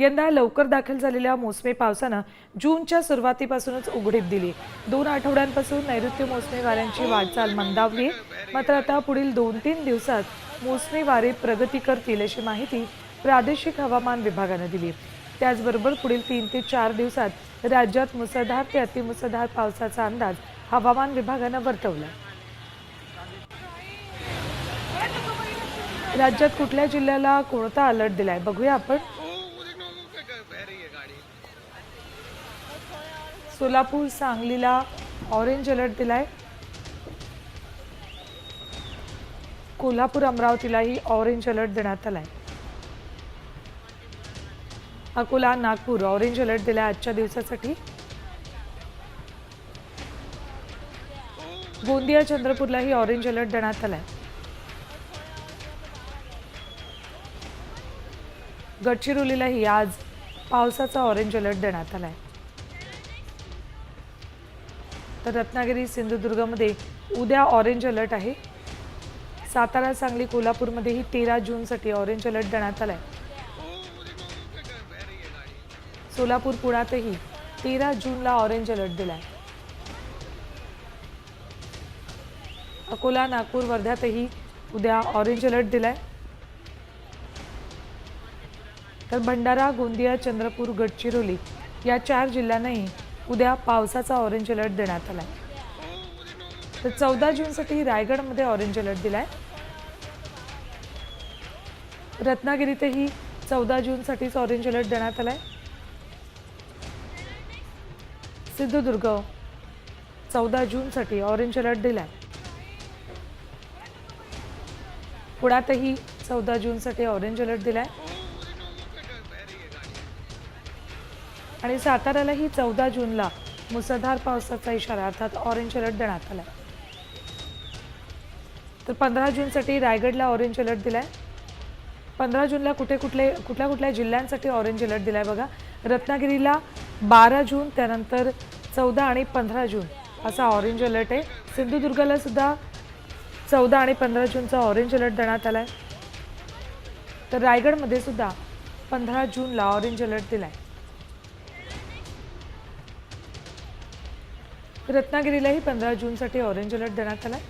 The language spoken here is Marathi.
यंदा लवकर दाखल झालेल्या मोसमी पावसानं जूनच्या सुरुवातीपासूनच उघडीप दिली. दोन आठवड्यांपासून नैऋत्य मोसमी वाऱ्यांची वाटचाल मंदावली. मात्र आता पुढील दोन तीन दिवसात मोसमी वारे प्रगती करतील अशी माहिती प्रादेशिक हवामान विभागानं दिली. त्याचबरोबर पुढील तीन ते चार दिवसात राज्यात मुसळधार ते अतिमुसळधार पावसाचा अंदाज हवामान विभागानं वर्तवला. राज्यात कुठल्या जिल्ह्याला कोणता अलर्ट दिलाय? बघूया आपण. सोलापूर सांगलीला ऑरेंज अलर्ट दिलाय. कोल्हापूर अमरावतीलाही ऑरेंज अलर्ट देण्यात आलाय. अकोला नागपूर ऑरेंज अलर्ट दिलाय आजच्या दिवसासाठी. गोंदिया चंद्रपूरलाही ऑरेंज अलर्ट देण्यात आलाय. गडचिरोलीलाही आज पावसाचा ऑरेंज अलर्ट देण्यात आला आहे तर रत्नागिरी सिंधुदुर्गमध्ये उद्या ऑरेंज अलर्ट आहे. सातारा सांगली कोल्हापूरमध्येही तेरा जूनसाठी ऑरेंज अलर्ट देण्यात आला आहे सोलापूर पुण्यातही तेरा जूनला ऑरेंज अलर्ट दिला आहे अकोला नागपूर वर्ध्यातही उद्या ऑरेंज अलर्ट दिला आहे तर भंडारा गोंदिया चंद्रपूर गडचिरोली या चार जिल्ह्यांनाही उद्या पावसाचा ऑरेंज अलर्ट देण्यात आलाय. तर चौदा जूनसाठी रायगडमध्ये ऑरेंज अलर्ट दिलाय. रत्नागिरीतही चौदा जूनसाठीच ऑरेंज अलर्ट देण्यात आला आहे सिंधुदुर्ग चौदा जूनसाठी ऑरेंज अलर्ट दिला आहे पुण्यातही चौदा जूनसाठी ऑरेंज अलर्ट दिला आहे आणि साताऱ्यालाही चौदा जूनला मुसळधार पावसाचा इशारा अर्थात ऑरेंज अलर्ट देण्यात आला तर पंधरा जूनसाठी रायगडला ऑरेंज अलर्ट दिलाय. पंधरा जूनला कुठे कुठले कुठल्या कुठल्या जिल्ह्यांसाठी ऑरेंज अलर्ट दिलाय बघा. रत्नागिरीला बारा जून त्यानंतर चौदा आणि पंधरा जून असा ऑरेंज अलर्ट आहे. सिंधुदुर्गाला सुद्धा चौदा आणि पंधरा जूनचा ऑरेंज अलर्ट देण्यात आला आहे तर रायगडमध्ये सुद्धा पंधरा जूनला ऑरेंज अलर्ट दिलाय. रत्नागिरीलाही पंधरा जूनसाठी ऑरेंज अलर्ट देण्यात आलाय.